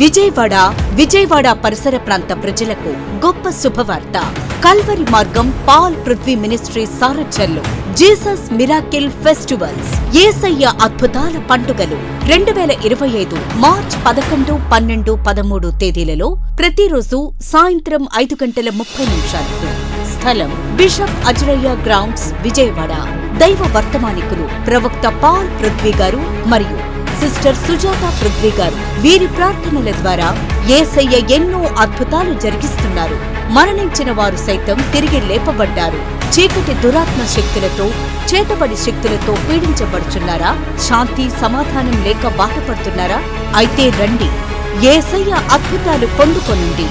విజయవాడ విజయవాడ పరిసర ప్రాంత ప్రజలకు గొప్ప శుభవార్త. కల్వరి మార్గం పాల్ పృథ్వీ మినిస్ట్రీ సారథ్యంలో జీసస్ మిరాకిల్ ఫెస్టివల్స్. ఏసయ్య అద్భుతాల పండుగలు రెండు వేల ఇరవై ఐదు మార్చ్ పదకొండు పన్నెండు పదమూడు తేదీలలో ప్రతిరోజు సాయంత్రం ఐదు గంటల ముప్పై నిమిషాలకు. స్థలం బిషప్ అజరయ్య గ్రౌండ్స్ విజయవాడ. దైవ వర్తమానికులు ప్రవక్త పాల్ పృథ్వీ గారు మరియు సిస్టర్ సుజాత పృథ్వీ గారు వీరి ప్రార్థనల ద్వారా ఏసయ్య ఎన్నో అద్భుతాలు జరిగిస్తున్నారు. మరణించిన వారు సైతం తిరిగి లేపబడ్డారు. చీకటి దురాత్మ శక్తులతో చేతబడి శక్తులతో పీడించబడుచున్నారా? శాంతి సమాధానం లేక బాధపడుతున్నారా? అయితే రండి. ఏసయ్య అద్భుతాలు పొందుకొనండి.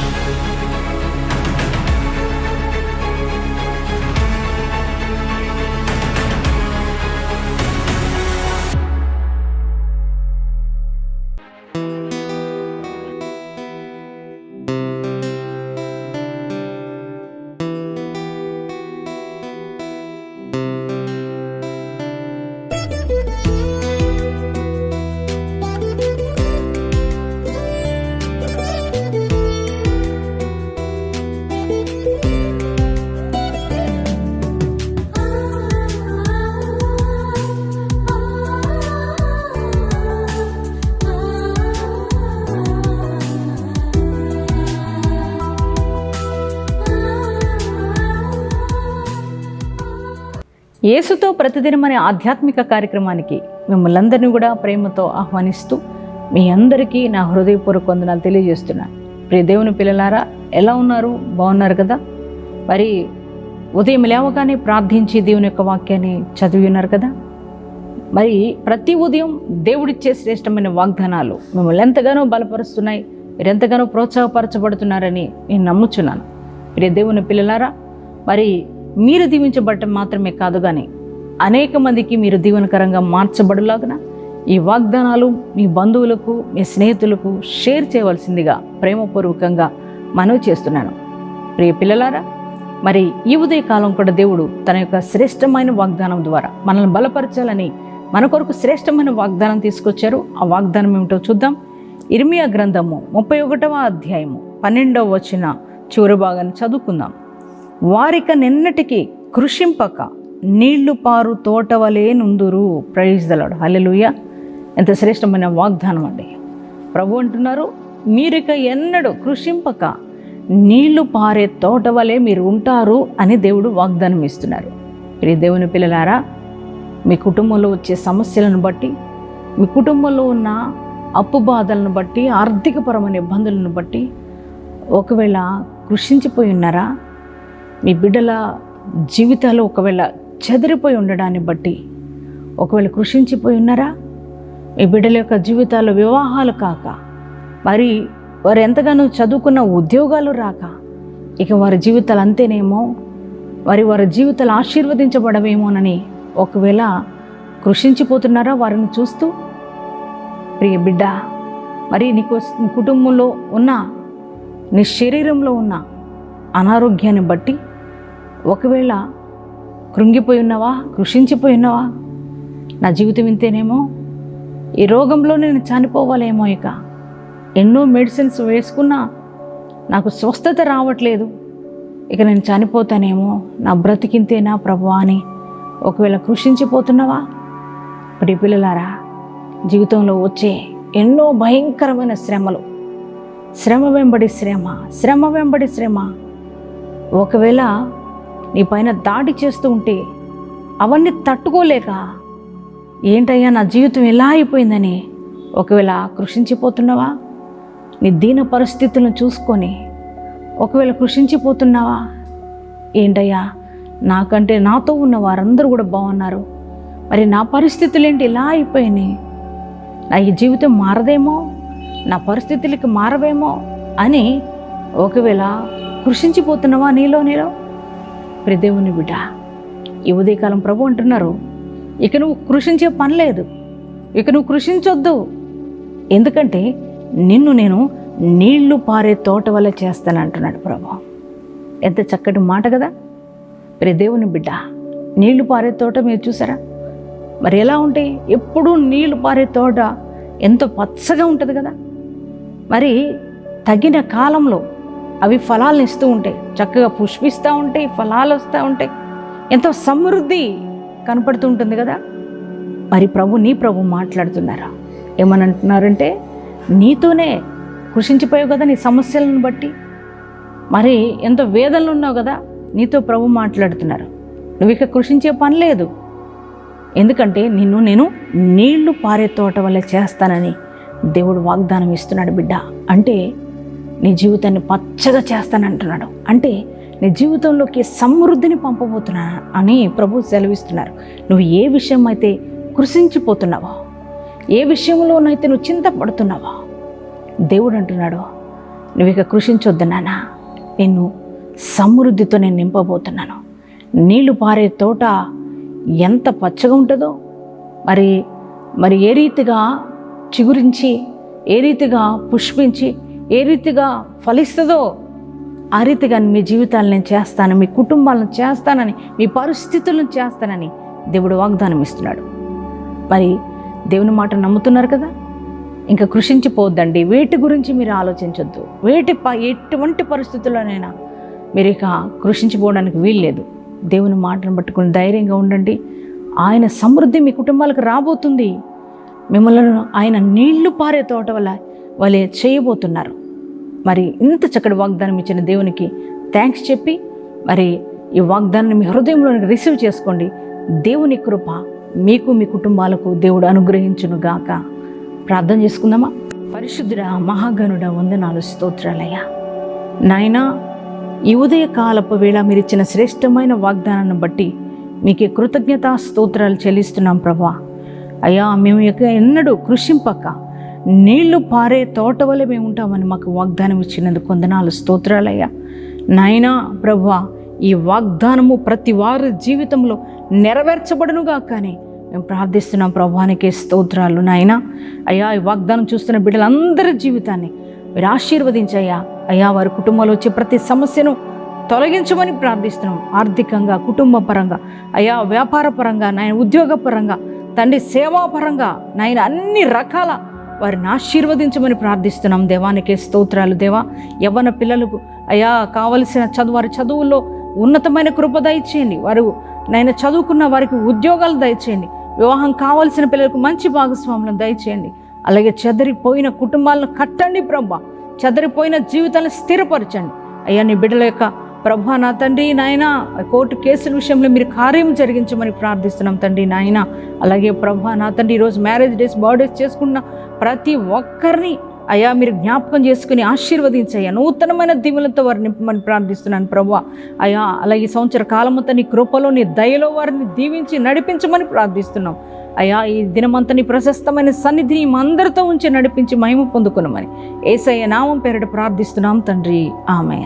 యేసుతో ప్రతిదినం అనే ఆధ్యాత్మిక కార్యక్రమానికి మిమ్మల్ని అందరినీ కూడా ప్రేమతో ఆహ్వానిస్తూ మీ అందరికీ నా హృదయపూర్వక వందనాలు తెలియజేస్తున్నాను ప్రియ దేవుని పిల్లలారా ఎలా ఉన్నారు? బాగున్నారు కదా? మరి ఉదయం లేవగానే ప్రార్థించి దేవుని యొక్క వాక్యాన్ని చదివి ఉన్నారు కదా? మరి ప్రతి ఉదయం దేవుడిచ్చే శ్రేష్టమైన వాగ్దానాలు మిమ్మల్ని ఎంతగానో బలపరుస్తున్నాయి మీరు ఎంతగానో ప్రోత్సాహపరచబడుతున్నారని నేను నమ్ముచున్నాను. ప్రియ దేవుని పిల్లలారా మరి మీరు దీవించబడటం మాత్రమే కాదు కానీ అనేక మందికి మీరు దీవెనకరంగా మార్చబడులాగున ఈ వాగ్దానాలు మీ బంధువులకు మీ స్నేహితులకు షేర్ చేయవలసిందిగా ప్రేమపూర్వకంగా మనవి చేస్తున్నాను. ప్రియ పిల్లలారా మరి ఈ ఉదయ కాలం కూడా దేవుడు తన యొక్క శ్రేష్టమైన వాగ్దానం ద్వారా మనల్ని బలపరచాలని మన కొరకు శ్రేష్టమైన వాగ్దానం తీసుకొచ్చారు. ఆ వాగ్దానం ఏమిటో చూద్దాం. ఇర్మియా గ్రంథము ముప్పై ఒకటవ అధ్యాయము పన్నెండవ వచ్చిన చివరి భాగాన్ని చదువుకుందాం. వారిక నిన్నటికి కృషింపక నీళ్ళు పారు తోటవలే నుందురు. ప్రైజ్ హలెలుయ ఎంత శ్రేష్టమైన వాగ్దానం అండి. ప్రభు అంటున్నారు మీరిక ఎన్నడూ కృషింపక నీళ్ళు పారే తోటవలే మీరు ఉంటారు అని దేవుడు వాగ్దానం ఇస్తున్నారు. ప్రియ దేవుని పిల్లలారా మీ కుటుంబంలో వచ్చే సమస్యలను బట్టి మీ కుటుంబంలో ఉన్న అప్పు బాధలను బట్టి ఆర్థికపరమైన ఇబ్బందులను బట్టి ఒకవేళ కృషించిపోయి ఉన్నారా? మీ బిడ్డల జీవితాలు ఒకవేళ చెదిరిపోయి ఉండడాన్ని బట్టి ఒకవేళ కృషించిపోయి ఉన్నారా? మీ బిడ్డల యొక్క జీవితాల్లో వివాహాలు కాక మరి వారు ఎంతగానో చదువుకున్న ఉద్యోగాలు రాక ఇక వారి జీవితాలు అంతేనేమో? మరి వారి జీవితాలు ఆశీర్వదించబడవేమోనని ఒకవేళ కృషించిపోతున్నారా వారిని చూస్తూ? ప్రియ బిడ్డ మరి నీకు కుటుంబంలో ఉన్న నీ శరీరంలో ఉన్న అనారోగ్యాన్ని బట్టి ఒకవేళ కృంగిపోయి ఉన్నావా కృషించిపోయి ఉన్నావా? నా జీవితం ఇంతేనేమో? ఈ రోగంలో నేను చనిపోవాలేమో ఇక. ఎన్నో మెడిసిన్స్ వేసుకున్నా నాకు స్వస్థత రావట్లేదు. ఇక నేను చనిపోతానేమో? నా బ్రతికింతేనా ప్రభు అని ఒకవేళ కృషించిపోతున్నావా? ఇప్పుడు పిల్లలారా జీవితంలో వచ్చే ఎన్నో భయంకరమైన శ్రమలు. శ్రమ వెంబడి శ్రమ శ్రమ వెంబడి శ్రమ. ఒకవేళ నీ పైన దాడి చేస్తూ ఉంటే అవన్నీ తట్టుకోలేక ఏంటయ్యా నా జీవితం ఎలా అయిపోయిందని ఒకవేళ కృషించిపోతున్నావా? నీ దీన పరిస్థితులను చూసుకొని ఒకవేళ కృషించిపోతున్నావా? ఏంటయ్యా నాకంటే నాతో ఉన్న వారందరూ కూడా బాగున్నారు. మరి నా పరిస్థితులు ఏంటి ఇలా అయిపోయినాయి? నా ఈ జీవితం మారదేమో? నా పరిస్థితులకి మారవేమో? అని ఒకవేళ కృషించిపోతున్నావా నీలో నీలో? ప్రదేవుని బిడ్డ ఈ ఉదయకాలం ప్రభు అంటున్నారు ఇక నువ్వు కృషించే పని లేదు ఇక నువ్వు కృషించొద్దు. ఎందుకంటే నిన్ను నేను నీళ్ళు పారే తోట వల్ల చేస్తాను అంటున్నాడు ప్రభు. ఎంత చక్కటి మాట కదా. మరి దేవుని బిడ్డ నీళ్ళు పారే తోట మీరు చూసారా? మరి ఎలా ఉంటాయి ఎప్పుడూ నీళ్ళు పారే తోట ఎంతో పచ్చగా ఉంటుంది కదా. మరి తగిన కాలంలో అవి ఫలాలను ఇస్తూ ఉంటాయి. చక్కగా పుష్పిస్తూ ఉంటాయి ఫలాలు వస్తూ ఉంటాయి. ఎంతో సమృద్ధి కనపడుతూ ఉంటుంది కదా? మరి ప్రభు నీ ప్రభు మాట్లాడుతున్నారా? ఏమని అంటున్నారంటే నీతోనే కృషించిపోయావు కదా నీ సమస్యలను బట్టి? మరి ఎంతో వేదనలు ఉన్నావు కదా నీతో ప్రభు మాట్లాడుతున్నారు. నువ్వు ఇక కృషించే పని లేదు. ఎందుకంటే నిన్ను నేను నీళ్ళు పారే తోట వల్ల చేస్తానని దేవుడు వాగ్దానం ఇస్తున్నాడు బిడ్డ. అంటే నీ జీవితాన్ని పచ్చగా చేస్తానంటున్నాడు. అంటే నీ జీవితంలోకి సమృద్ధిని పంపబోతున్నా అని ప్రభు సెలవిస్తున్నారు. నువ్వు ఏ విషయం అయితే కృషించిపోతున్నావో ఏ విషయంలోనైతే నువ్వు చింతపడుతున్నావో దేవుడు అంటున్నాడు నువ్వు ఇక కృషించొద్దు నాన్న నిన్ను సమృద్ధితో నేను నింపబోతున్నాను. నీళ్ళు పారే తోట ఎంత పచ్చగా ఉంటుందో మరి మరి ఏ రీతిగా చిగురించి ఏ రీతిగా పుష్పించి ఏ రీతిగా ఫలిస్తుందో ఆ రీతిగా మీ జీవితాలను నేను చేస్తాను మీ కుటుంబాలను చేస్తానని మీ పరిస్థితులను చేస్తానని దేవుడు వాగ్దానం ఇస్తున్నాడు. మరి దేవుని మాట నమ్ముతున్నారు కదా? ఇంకా కృషించిపోద్దండి వేటి గురించి మీరు ఆలోచించొద్దు. వేటి ప ఎటువంటి పరిస్థితుల్లోనైనా మీరు ఇక కృషించిపోవడానికి వీల్లేదు. దేవుని మాటను పట్టుకుని ధైర్యంగా ఉండండి. ఆయన సమృద్ధి మీ కుటుంబాలకు రాబోతుంది. మిమ్మల్ని ఆయన నీళ్ళు పారే తోట వల్ల వాళ్ళు చేయబోతున్నారు. మరి ఇంత చక్కటి వాగ్దానం ఇచ్చిన దేవునికి థ్యాంక్స్ చెప్పి మరి ఈ వాగ్దానాన్ని మీ హృదయంలోనికి రిసీవ్ చేసుకోండి. దేవుని కృప మీకు మీ కుటుంబాలకు దేవుడు అనుగ్రహించును గాక. ప్రార్థన చేసుకుందామా? పరిశుద్ధుడ మహాగనుడ వందనాలు స్తోత్రాలయ్యా. నాయనా ఈ ఉదయ కాలపు వేళ మీరు ఇచ్చిన శ్రేష్టమైన వాగ్దానాన్ని బట్టి మీకే కృతజ్ఞతా స్తోత్రాలు చెల్లిస్తున్నాం ప్రభా. అయ్యా మేము ఇక ఎన్నడూ కృషింపక నీళ్ళు పారే తోట వలె మేము ఉంటామని మాకు వాగ్దానం ఇచ్చినందుకు వందనాలు స్తోత్రాలయ్యా. నాయనా ప్రభా ఈ వాగ్దానము ప్రతి వారి జీవితంలో నెరవేర్చబడునుగా కానీ మేము ప్రార్థిస్తున్నాం ప్రభానికే స్తోత్రాలు నాయనా. అయ్యా ఈ వాగ్దానం చూస్తున్న బిడ్డలందరి జీవితాన్ని మీరు ఆశీర్వదించయ్యా. అయ్యా వారి కుటుంబంలో వచ్చే ప్రతి సమస్యను తొలగించమని ప్రార్థిస్తున్నాం. ఆర్థికంగా కుటుంబ పరంగా అయ్యా వ్యాపార పరంగా నాయన ఉద్యోగ పరంగా తండ్రి సేవాపరంగా నాయన అన్ని రకాల వారిని ఆశీర్వదించమని ప్రార్థిస్తున్నాం. దేవానికి స్తోత్రాలు దేవా. యవ్వన పిల్లలకు అయా కావలసిన చదువు వారి చదువుల్లో ఉన్నతమైన కృప దయచేయండి. వారు నేను చదువుకున్న వారికి ఉద్యోగాలు దయచేయండి. వివాహం కావలసిన పిల్లలకు మంచి భాగస్వాములను దయచేయండి. అలాగే చెదరిపోయిన కుటుంబాలను కట్టండి ప్రభా. చెదరిపోయిన జీవితాలను స్థిరపరచండి. అయ్యా నీ బిడ్డల యొక్క ప్రభా నా తండ్రి నాయన కోర్టు కేసుల విషయంలో మీరు కార్యం జరిగించమని ప్రార్థిస్తున్నాం తండ్రి నాయన. అలాగే ప్రభా నా తండ్రి ఈరోజు మ్యారేజ్ డేస్ బర్త్డేస్ చేసుకున్న ప్రతి ఒక్కరిని అయ్యా మీరు జ్ఞాపకం చేసుకుని ఆశీర్వదించయ్యా. నూతనమైన దీవులతో వారిని నింపమని ప్రార్థిస్తున్నాను ప్రభా. అయ్యా అలాగే ఈ సంవత్సర కాలమంతా నీ కృపలో నీ దయలో వారిని దీవించి నడిపించమని ప్రార్థిస్తున్నాం. అయ్యా ఈ దినమంతా నీ ప్రశస్తమైన సన్నిధిని అందరితో ఉంచి నడిపించి మహిమ పొందుకున్నామని ఏసయ్య నామం పేరిట ప్రార్థిస్తున్నాం తండ్రి. ఆమె